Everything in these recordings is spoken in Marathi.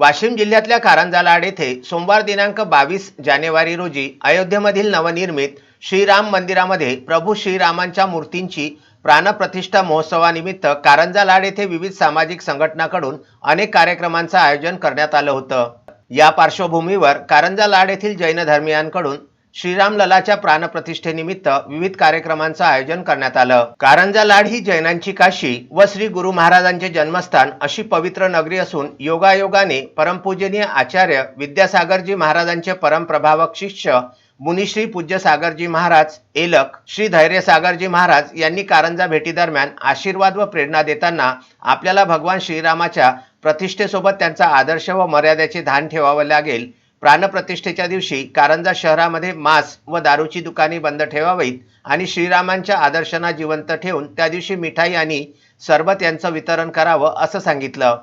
वाशिम जिल्ह्यातल्या कारंजालाड येथे सोमवार दिनांक बावीस जानेवारी रोजी अयोध्येमधील नवनिर्मित श्रीराम मंदिरामध्ये प्रभू श्रीरामांच्या मूर्तींची प्राणप्रतिष्ठा महोत्सवानिमित्त कारंजा लाड येथे विविध सामाजिक संघटनाकडून अनेक कार्यक्रमांचं आयोजन करण्यात आलं होतं. या पार्श्वभूमीवर कारंजा लाड येथील जैन धर्मियांकडून श्रीराम ललाच्या प्राणप्रतिष्ठेनिमित्त विविध कार्यक्रमांचं आयोजन करण्यात आलं. कारंजा लाड ही जैनांची काशी व श्री गुरु महाराजांचे जन्मस्थान अशी पवित्र नगरी असून योगायोगाने परमपूजनीय आचार्य विद्यासागरजी महाराजांचे परमप्रभावक शिष्य मुनिश्री पूज्य सागरजी महाराज एलक श्री धैर्य सागरजी महाराज यांनी कारंजा भेटीदरम्यान आशीर्वाद व प्रेरणा देताना आपल्याला भगवान श्रीरामाच्या प्रतिष्ठेसोबत त्यांचा आदर्श व मर्यादेचे ध्यान ठेवावं लागेल. प्राणप्रतिष्ठेच्या दिवशी कारंजा शहरामध्ये मांस व दारूची दुकाने बंद ठेवावीत आणि श्रीरामांच्या आदर्शांना जिवंत ठेवून त्या दिवशी मिठाई आणि सरबत यांचं वितरण करावं असं सांगितलं.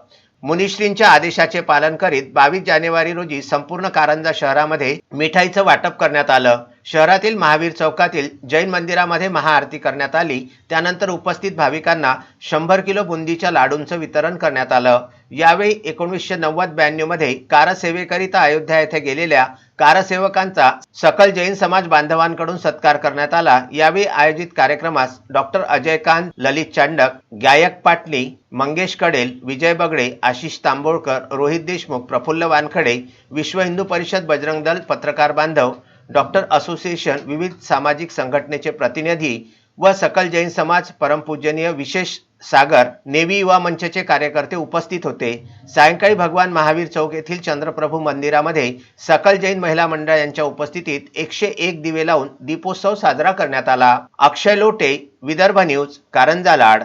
मुनिश्रींच्या आदेशाचे पालन करीत बावीस जानेवारी रोजी संपूर्ण कारंजा शहरामध्ये मिठाईचं वाटप करण्यात आलं. शहरातील महावीर चौकातील जैन मंदिरामध्ये महाआरती करण्यात आली. त्यानंतर उपस्थित भाविकांना शंभर किलो बुंदीच्या लाडूंचं वितरण करण्यात आलं. यावेळी एकोणीसशे नव्वद ब्याण्णवमध्ये कारसेवेकरिता अयोध्या येथे गेलेल्या कारसेवकांचा सकल जैन समाज बांधवांकडून सत्कार करण्यात आला. यावेळी आयोजित कार्यक्रमास डॉक्टर अजयकांत ललित चांडक गायक पाटली मंगेश कडेल विजय बगडे आशिष तांबोळकर रोहित देशमुख प्रफुल्ल वानखडे विश्व हिंदू परिषद बजरंग दल पत्रकार बांधव डॉक्टर असोसिएशन विविध सामाजिक संघटनेचे प्रतिनिधी व सकल जैन समाज परमपूजनीय विशेष सागर नेवी युवा मंचचे कार्यकर्ते उपस्थित होते. सायंकाळी भगवान महावीर चौक येथील चंद्रप्रभू मंदिरामध्ये सकल जैन महिला मंडळ यांच्या उपस्थितीत एकशे एक दिवे लावून दीपोत्सव साजरा करण्यात आला. अक्षय लोटे विदर्भ न्यूज कारंजा लाड.